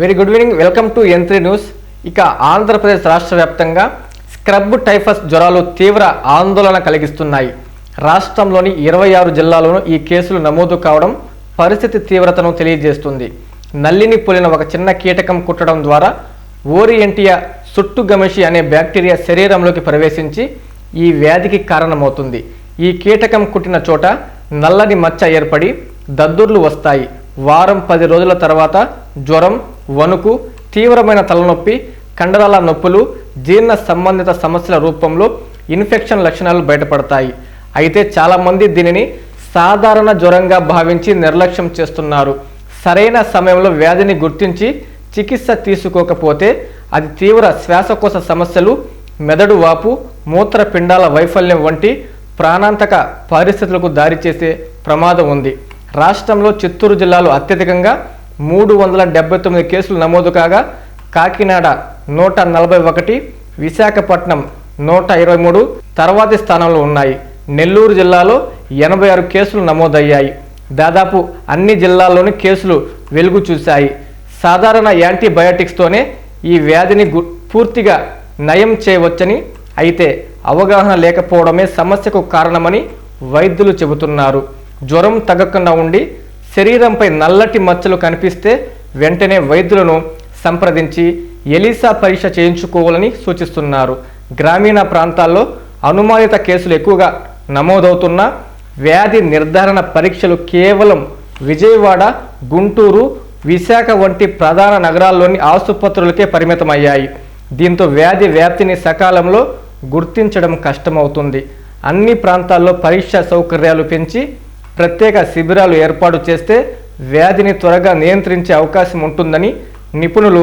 Very good evening welcome to M three news ఇక ఆంధ్రప్రదేశ్ రాష్ట్ర వ్యాప్తంగా స్క్రబ్ టైఫస్ జ్వరాలు తీవ్ర ఆందోళన కలిగిస్తున్నాయి. రాష్ట్రంలోని ఇరవై ఆరు జిల్లాలోనూ ఈ కేసులు నమోదు కావడం పరిస్థితి తీవ్రతను తెలియజేస్తుంది. నల్లిని పోలిన ఒక చిన్న కీటకం కుట్టడం ద్వారా ఓరియంటియా సుట్టుగమషి అనే బ్యాక్టీరియా శరీరంలోకి ప్రవేశించి ఈ వ్యాధికి కారణమవుతుంది. ఈ కీటకం కుట్టిన చోట నల్లని మచ్చ ఏర్పడి దద్దుర్లు వస్తాయి. వారం పది రోజుల తర్వాత జ్వరం వణుకు తీవ్రమైన తలనొప్పి కండరాల నొప్పులు జీర్ణ సంబంధిత సమస్యల రూపంలో ఇన్ఫెక్షన్ లక్షణాలు బయటపడతాయి. అయితే చాలామంది దీనిని సాధారణ జ్వరంగా భావించి నిర్లక్ష్యం చేస్తున్నారు. సరైన సమయంలో వ్యాధిని గుర్తించి చికిత్స తీసుకోకపోతే అది తీవ్ర శ్వాసకోశ సమస్యలు మెదడు వాపు మూత్రపిండాల వైఫల్యం వంటి ప్రాణాంతక పరిస్థితులకు దారిచేసే ప్రమాదం ఉంది. రాష్ట్రంలో చిత్తూరు జిల్లాలో అత్యధికంగా మూడు వందల డెబ్బై తొమ్మిది కేసులు నమోదు కాగా కాకినాడ నూట నలభై ఒకటి విశాఖపట్నం నూట ఇరవై మూడు తర్వాతి స్థానంలో ఉన్నాయి. నెల్లూరు జిల్లాలో ఎనభై ఆరు కేసులు నమోదయ్యాయి. దాదాపు అన్ని జిల్లాల్లోని కేసులు వెలుగు చూశాయి. సాధారణ యాంటీబయాటిక్స్తోనే ఈ వ్యాధిని పూర్తిగా నయం చేయవచ్చని అయితే అవగాహన లేకపోవడమే సమస్యకు కారణమని వైద్యులు చెబుతున్నారు. జ్వరం తగ్గకుండా ఉండి శరీరంపై నల్లటి మచ్చలు కనిపిస్తే వెంటనే వైద్యులను సంప్రదించి ఎలీసా పరీక్ష చేయించుకోవాలని సూచిస్తున్నారు. గ్రామీణ ప్రాంతాల్లో అనుమానిత కేసులు ఎక్కువగా నమోదవుతున్నా వ్యాధి నిర్ధారణ పరీక్షలు కేవలం విజయవాడ గుంటూరు విశాఖ వంటి ప్రధాన నగరాల్లోని ఆసుపత్రులకే పరిమితమయ్యాయి. దీంతో వ్యాధి వ్యాప్తిని సకాలంలో గుర్తించడం కష్టమవుతుంది. అన్ని ప్రాంతాల్లో పరీక్ష సౌకర్యాలు పెంచి ప్రత్యేక శిబిరాలు ఏర్పాటు చేస్తే వ్యాధిని త్వరగా నియంత్రించే అవకాశం ఉంటుందని నిపుణులు